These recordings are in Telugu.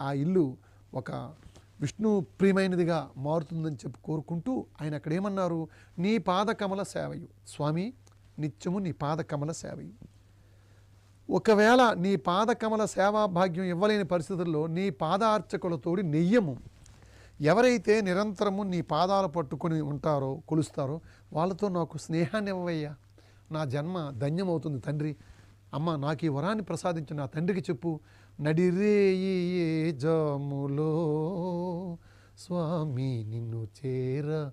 ఆ ఇల్లు ఒక విష్ణు ప్రియమైనదిగా మారుతుందని చెప్పి కోరుకుంటూ ఆయన అక్కడ ఏమన్నారు? నీ పాదకమల సేవయు. స్వామి నిత్యము నీ పాదకమల సేవయు. ఒకవేళ నీ పాదకమల సేవా భాగ్యం ఇవ్వలేని పరిస్థితుల్లో నీ పాదార్చకులతోడి నెయ్యము. ఎవరైతే నిరంతరము నీ పాదాలు పట్టుకొని ఉంటారో కొలుస్తారో వాళ్ళతో నాకు స్నేహాన్ని ఇవ్వవయ్యా. నా జన్మ ధన్యమవుతుంది తండ్రి. అమ్మ నాకు ఈ వరాన్ని ప్రసాదించి నా తండ్రికి చెప్పు. నడిరేయి జములో జాములో స్వామి నిన్ను చేర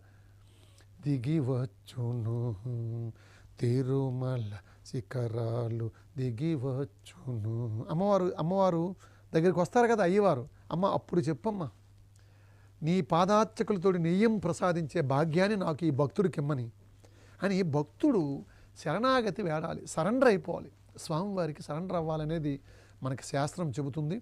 దిగివచ్చును. తిరుమల శిఖరాలు దిగివచ్చును. అమ్మవారు అమ్మవారు దగ్గరికి వస్తారు కదా అయ్యవారు. అమ్మ అప్పుడు చెప్పమ్మా. నీ పాదార్చకులతోటి నెయ్యం ప్రసాదించే భాగ్యాన్ని నాకు ఈ భక్తుడికి ఇమ్మని. అని భక్తుడు శరణాగతి వేడాలి సరెండర్ అయిపోవాలి. స్వామివారికి సరెండర్ అవ్వాలనేది మనకి శాస్త్రం చెబుతుంది.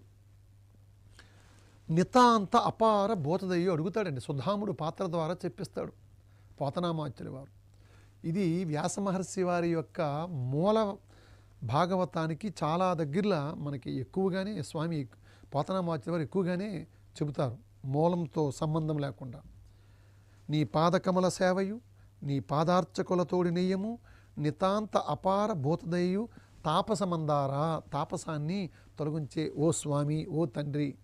నితాంత అపార బోధదయ్యో అడుగుతాడండి. సుధాముడు పాత్ర ద్వారా చెప్పిస్తాడు పోతనామాచుల వారు. ఇది వ్యాస మహర్షి వారి యొక్క మూల భాగవతానికి చాలా దగ్గరలో మనకి ఎక్కువగానే స్వామి పోతనామాచుల వారు ఎక్కువగానే చెబుతారు. మూలంతో సంబంధం లేకుండా. నీ పాదకమల సేవయు నీ పాదార్చకులతోడి నెయ్యము నితాంత అపార భూతదయు తాపసమందారా తాపసాన్ని తొలగించే ఓ స్వామి ఓ తండ్రి.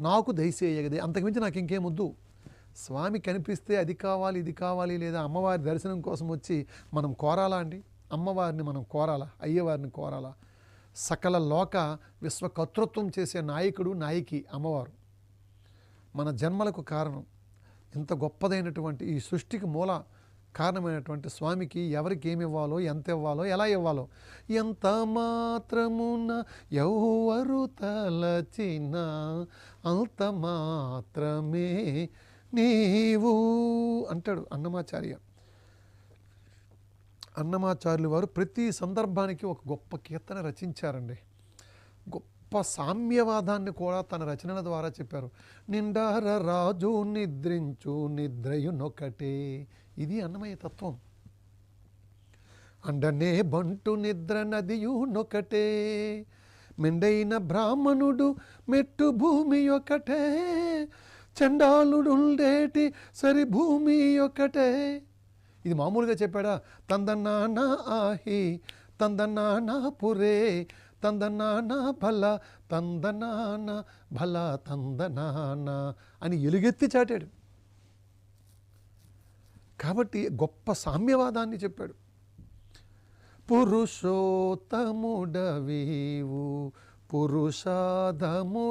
నాకు దయచేయగదే. అంతకుమించి నాకు ఇంకేమొద్దు స్వామి కనిపిస్తే అది కావాలి ఇది కావాలి లేదా అమ్మవారి దర్శనం కోసం వచ్చి మనం కోరాలా అండి? అమ్మవారిని మనం కోరాలా? అయ్యవారిని కోరాలా? సకల లోక విశ్వకర్తృత్వం చేసే నాయకుడు నాయకి అమ్మవారు. మన జన్మలకు కారణం. ఇంత గొప్పదైనటువంటి ఈ సృష్టికి మూల కారణమైనటువంటి స్వామికి ఎవరికి ఏమి ఇవ్వాలో ఎంత ఇవ్వాలో ఎలా ఇవ్వాలో. ఎంత మాత్రమున ఎవరు తలచిన అంత మాత్రమే నీవు అంటాడు అన్నమాచార్య. అన్నమాచార్యులు వారు ప్రతి సందర్భానికి ఒక గొప్ప కీర్తన రచించారండి. గొప్ప గొప్ప సామ్యవాదాన్ని కూడా తన రచనల ద్వారా చెప్పారు. నిండార రాజు నిద్రించు నిద్రయునొకటే. ఇది అన్నమయ్య తత్వం. అండనే బంటు నిద్ర నదియునొకటే. మెండైన బ్రాహ్మణుడు మెట్టు భూమి ఒకటే చండాలుడుండేటి సరి భూమి ఒకటే ఇది మామూలుగా చెప్పాడా? తందన్నానా ఆహి తందన్నానా పురే. తందనానా భల తందనాన భల తందనాన అని ఎలుగెత్తి చాటాడు. కాబట్టి గొప్ప సామ్యవాదాన్ని చెప్పాడు. పురుషోత్తముడవీవు పురుషాధము